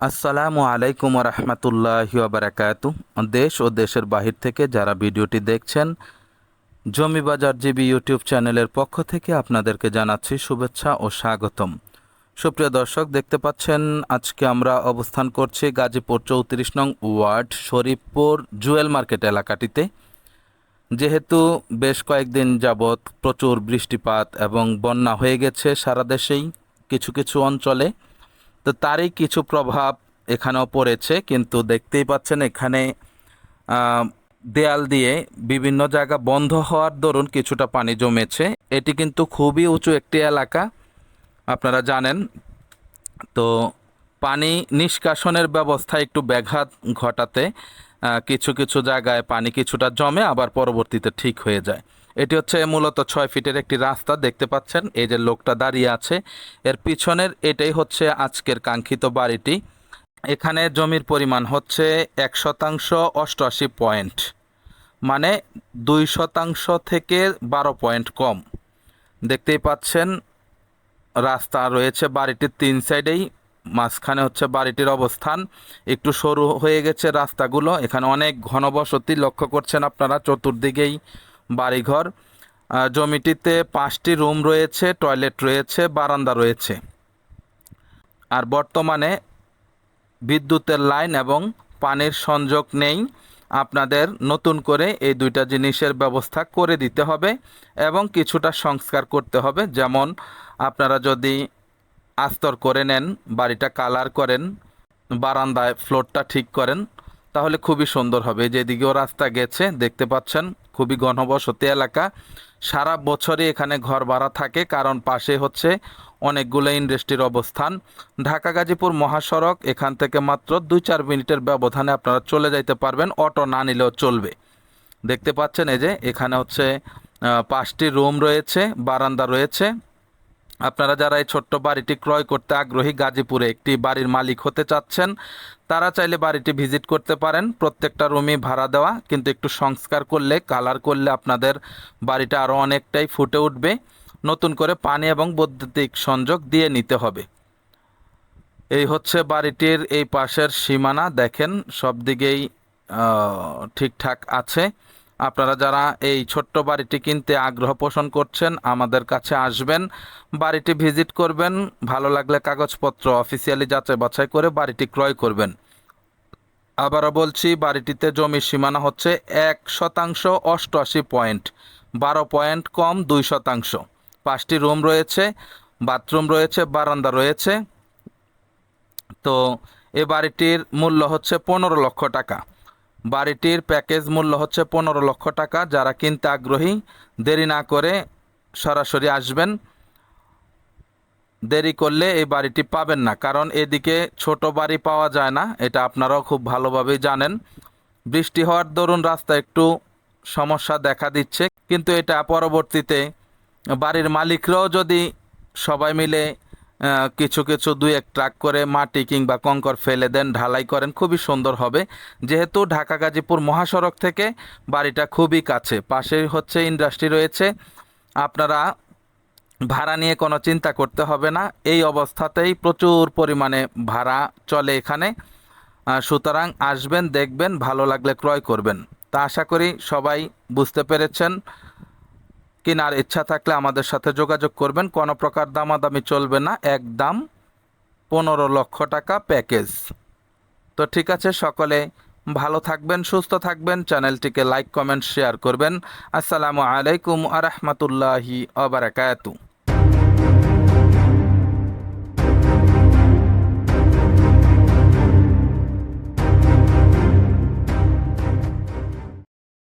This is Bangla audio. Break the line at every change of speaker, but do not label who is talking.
আসসালামু আলাইকুম রহমতুল্লাহ বারাকাত দেশ ও দেশের বাহির থেকে যারা ভিডিওটি দেখছেন, জমি বাজার জিবি ইউটিউব চ্যানেলের পক্ষ থেকে আপনাদেরকে জানাচ্ছি শুভেচ্ছা ও স্বাগতম। সুপ্রিয় দর্শক, দেখতে পাচ্ছেন আজকে আমরা অবস্থান করছি গাজীপুর চৌত্রিশ নং ওয়ার্ড শরীফপুর জুয়েল মার্কেট এলাকাটিতে। যেহেতু বেশ কয়েকদিন যাবৎ প্রচুর বৃষ্টিপাত এবং বন্যা হয়ে গেছে সারা দেশেই, কিছু কিছু অঞ্চলে। তো তারই কিছু প্রভাব এখানেও পড়েছে, কিন্তু দেখতেই পাচ্ছেন এখানে দেয়াল দিয়ে বিভিন্ন জায়গা বন্ধ হওয়ার দরুন কিছুটা পানি জমেছে। এটি কিন্তু খুবই উঁচু একটি এলাকা, আপনারা জানেন। তো পানি নিষ্কাশনের ব্যবস্থা একটু ব্যাঘাত ঘটাতে কিছু কিছু জায়গায় পানি কিছুটা জমে আবার পরবর্তীতে ঠিক হয়ে যায়। এটি হচ্ছে মূলত ছয় ফিটের একটি রাস্তা, দেখতে পাচ্ছেন? এই যে লোকটা দাঁড়িয়ে আছে, এর পিছনের এটাই হচ্ছে আজকের কাঙ্ক্ষিত বাড়িটি। এখানে জমির পরিমাণ হচ্ছে এক শতাংশ অষ্টআশি পয়েন্ট মানে দুই শতাংশ থেকে বারো পয়েন্ট কম। দেখতেই পাচ্ছেন, রাস্তা রয়েছে বাড়িটির তিন সাইডেই, মাঝখানে হচ্ছে বাড়িটির অবস্থান। একটু সরু হয়ে গেছে রাস্তাগুলো, এখানে অনেক ঘনবসতি লক্ষ্য করছেন আপনারা, চতুর্দিকেই বাড়িঘর জমিটিতে পাঁচটি রুম রয়েছে, টয়লেট রয়েছে, বারান্দা রয়েছে। আর বর্তমানে বিদ্যুতের লাইন এবং পানির সংযোগ নেই। আপনাদের নতুন করে এই দুইটা জিনিসের ব্যবস্থা করে দিতে হবে এবং কিছুটা সংস্কার করতে হবে। যেমন আপনারা যদি আস্তর করে নেন, বাড়িটা কালার করেন, বারান্দায় ফ্লোরটা ঠিক করেন তাহলে খুবই সুন্দর হবে। যেদিকেও রাস্তা গেছে, দেখতে পাচ্ছেন? খুবই ঘনবসতি এলাকা। সারা বছরই এখানে ঘর ভাড়া থাকে, কারণ পাশে হচ্ছে অনেকগুলো ইন্ডাস্ট্রির অবস্থান। ঢাকা, গাজীপুর মহাসড়ক, এখান থেকে মাত্র দুই চার মিনিটের ব্যবধানে আপনারা চলে যাইতে পারবেন। অটো না নিলেও চলবে। দেখতে পাচ্ছেন এই যে এখানে হচ্ছে পাঁচটি রুম রয়েছে, বারান্দা রয়েছে। আপনারা যারা এই ছোট্ট বাড়িটি ক্রয় করতে আগ্রহী গাজীপুরে একটি বাড়ির মালিক হতে চাচ্ছেন, তারা চাইলে বাড়িটি ভিজিট করতে পারেন। প্রত্যেকটা রুমই ভাড়া দেওয়া, কিন্তু একটু সংস্কার করলে, কালার করলে আপনাদের বাড়িটা আরও অনেকটাই ফুটে উঠবে। নতুন করে পানি এবং বৈদ্যুতিক সংযোগ দিয়ে নিতে হবে। এই হচ্ছে বাড়িটির এই পাশের সীমানা। দেখেন সব দিকেই ঠিকঠাক আছে। আপনারা যারা এই ছোট্ট বাড়িটি কিনতে আগ্রহ পোষণ করছেন, আমাদের কাছে আসবেন, বাড়িটি ভিজিট করবেন, ভালো লাগলে কাগজপত্র অফিসিয়ালি যাচাই বাছাই করে বাড়িটি ক্রয় করবেন। আবারও বলছি, বাড়িটিতে জমির সীমানা হচ্ছে এক শতাংশ অষ্টআশি পয়েন্ট, বারো পয়েন্ট কম দুই শতাংশ। পাঁচটি রুম রয়েছে, বাথরুম রয়েছে, বারান্দা রয়েছে। তো এ বাড়িটির মূল্য হচ্ছে পনেরো লক্ষ টাকা। বাড়িটির প্যাকেজ মূল্য হচ্ছে পনেরো লক্ষ টাকা। যারা কিনতে আগ্রহী, দেরি না করে সরাসরি আসবেন। দেরি করলে এই বাড়িটি পাবেন না, কারণ এদিকে ছোট বাড়ি পাওয়া যায় না, এটা আপনারাও খুব ভালোভাবেই জানেন। বৃষ্টি হওয়ার দরুন রাস্তা একটু সমস্যা দেখা দিচ্ছে, কিন্তু এটা পরবর্তীতে বাড়ির মালিকরাও যদি সবাই মিলে কিছু কিছু দুই এক ট্রাক করে মাটি কিংবা কঙ্কর ফেলে দেন, ঢালাই করেন, খুবই সুন্দর হবে। যেহেতু ঢাকা গাজীপুর মহাসড়ক থেকে বাড়িটা খুবই কাছে, পাশেই হচ্ছে ইন্ডাস্ট্রি রয়েছে। আপনারা ভাড়া নিয়ে কোনো চিন্তা করতে হবে না, এই অবস্থাতেই প্রচুর পরিমাণে ভাড়া চলে এখানে। সুতরাং আসবেন, দেখবেন, ভালো লাগলে ক্রয় করবেন। তা আশা করি সবাই বুঝতে পেরেছেন। কেনার ইচ্ছা থাকলে আমাদের সাথে যোগাযোগ করবেন। কোনো প্রকার দামাদামি চলবে না। এক দাম পনেরো লক্ষ টাকা প্যাকেজ। তো ঠিক আছে, সকলে ভালো থাকবেন, সুস্থ থাকবেন। চ্যানেলটিকে লাইক, কমেন্ট, শেয়ার করবেন। আসসালামু আলাইকুম আ রহমতুল্লাহি আবরাকাতু